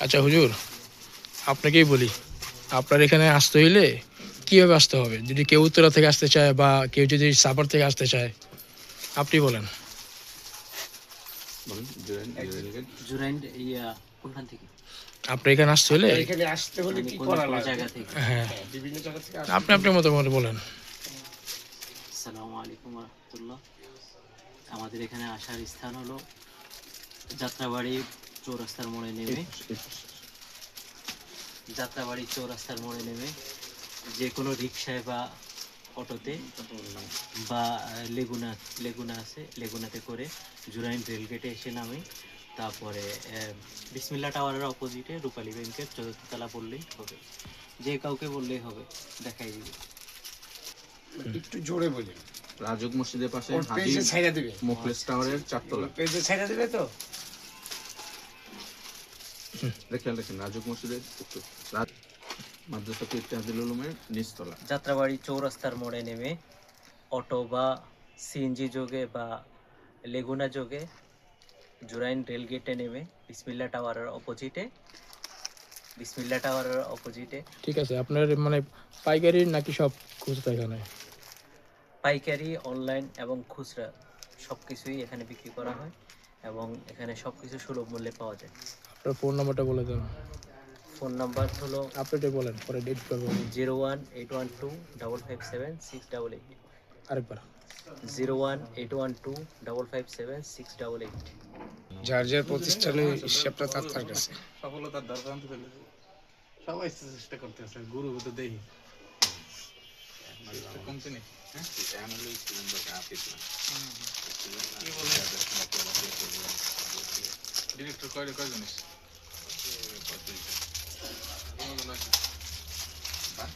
আচ্ছা হুজুর আপনাকেই বলি আপনার এখানে আসতে হইলে কীভাবে আসতে হবে? যদি কেউ উত্তরা থেকে আসতে চায় বা কেউ যদি সাপার থেকে আসতে চায় আপনি বলেন। বলুন জুরাইন জুরাইন ইয়া থেকে। আপনি এখানে আসতে হলে এখানে আসতে হলে কি করা কোন জায়গা থেকে। হ্যাঁ। বিভিন্ন জায়গা থেকে আপনি আপনার মতো মতো বলেন। আসসালামু আলাইকুম রহমতুল্লাহ আমাদের এখানে আসার স্থান হলো যাত্রাবাড়ি চৌরাস্তার মোড়ে নেমে। যাত্রাবাড়ি চৌরাস্তার মোড়ে নেমে যে কোনো রিক্সায় বা অটোতে বা লেগুনা লেগুনা আছে লেগুনাতে করে জুরাইন রেলগেটে এসে নামে। তারপরে বিসমিল্লা টাওয়ারের অপোজিটে রূপালী ব্যাংকের চতুর্থতলা বললেই হবে। যে কাউকে বললেই হবে দেখাই দিবে। একটু জোরে বলি। রাজুক মসজিদের পাশে হাজি পেজে ছাইরা দিবে। মুখলেস টাওয়ারের চারতলা। পেজে ছাইরা দিবে তো? দেখেন দেখেন রাজুক মসজিদের মাদ্রাসা ইতিহাদুল উলুমের নিচতলা যাত্রাবাড়ি চৌরাস্তার মোড়ে নেমে অটো বা সিএনজি যোগে বা লেগুনা যোগে জুরাইন রেলগেটে নেমে বিসমিল্লা টাওয়ারের অপোজিটে বিসমিল্লা টাওয়ারের অপোজিটে। ঠিক আছে আপনার মানে পাইকারি নাকি সব খুচরা এখানে? পাইকারি অনলাইন এবং খুচরা সব কিছুই এখানে বিক্রি করা হয় এবং এখানে সব কিছু সুলভ মূল্যে পাওয়া যায়। আপনার ফোন নাম্বারটা বলে দেন। ফোন নাম্বার হলো আপনি এটাই বলেন পরে ডেট করব। Zero one eight one two double five seven six double eight. আরেকবার। Zero one eight one two double five seven six double eight যার যার প্রতিষ্ঠানের হিসাবটা তার তার কাছে। সফলতার দরকার আনতে পেলে সবাই চেষ্টা করতেছে গুরু তো দেখি কমছে নি ডিরেক্টর কয়টা কয় জানিস সাত পিসেরও আছে আর বাকি আছে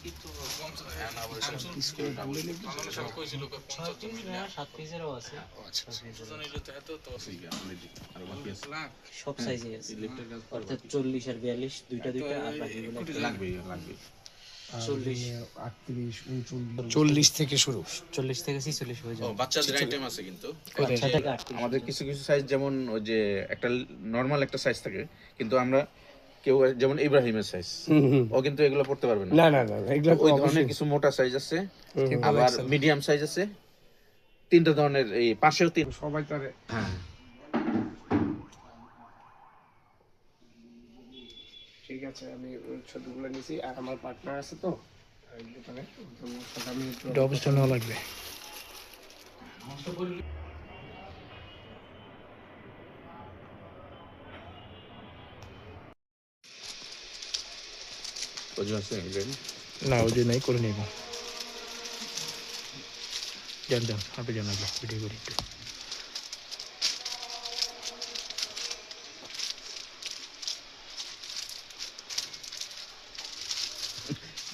সব সাইজে আছে। অর্থাৎ চল্লিশ আর বিয়াল্লিশ দুইটা দুইটা আর বাকিগুলো লাগবে লাগবে চল্লিশ। আটত্রিশ চল্লিশ থেকে শুরু। চল্লিশ থেকে ছিচল্লিশ হয়ে যাবে। বাচ্চাদের আইটেম আছে কিন্তু। আমাদের কিছু কিছু সাইজ যেমন ওই যে একটা নর্মাল একটা সাইজ থাকে কিন্তু আমরা কেউ যেমন ইব্রাহিমের সাইজ ও কিন্তু এগুলো পড়তে পারবে না। না না এগুলো ওই ধরনের কিছু মোটা সাইজ আছে আবার মিডিয়াম সাইজ আছে। তিনটা ধরনের এই পাশেও তিন সবাই তার হ্যাঁ। ঠিক আছে আমি ওই ছবিগুলো নিয়েছি আর আমার পার্টনার আছে তো। দোকানে তো আমি লাগবে। ওজন আছে ইব্রাহিম না যে নাই করে নিব যান যান আপনি আগে ভিডিও করি একটু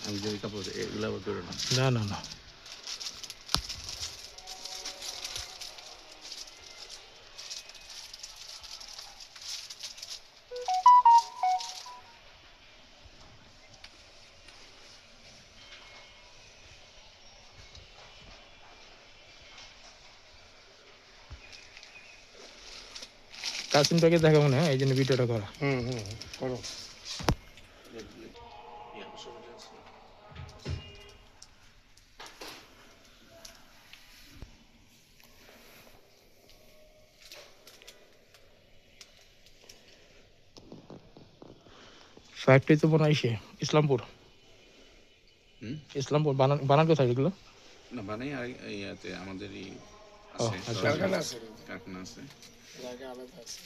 আমি যে কাপড় এগুলো আবার না না না কাসিমটাকে দেখা মনে হয় এই জন্য ভিডিওটা করা। হুম হুম হুম, করো। ফ্যাক্টরি তো মনে হয় ইসলামপুর। হুম? ইসলামপুর বানান বানান কোথায় এগুলো? না বানাই আমাদের এই আছে আচ্ছা। কারখানা আছে কারখানা আছে জায়গা আলাদা আছে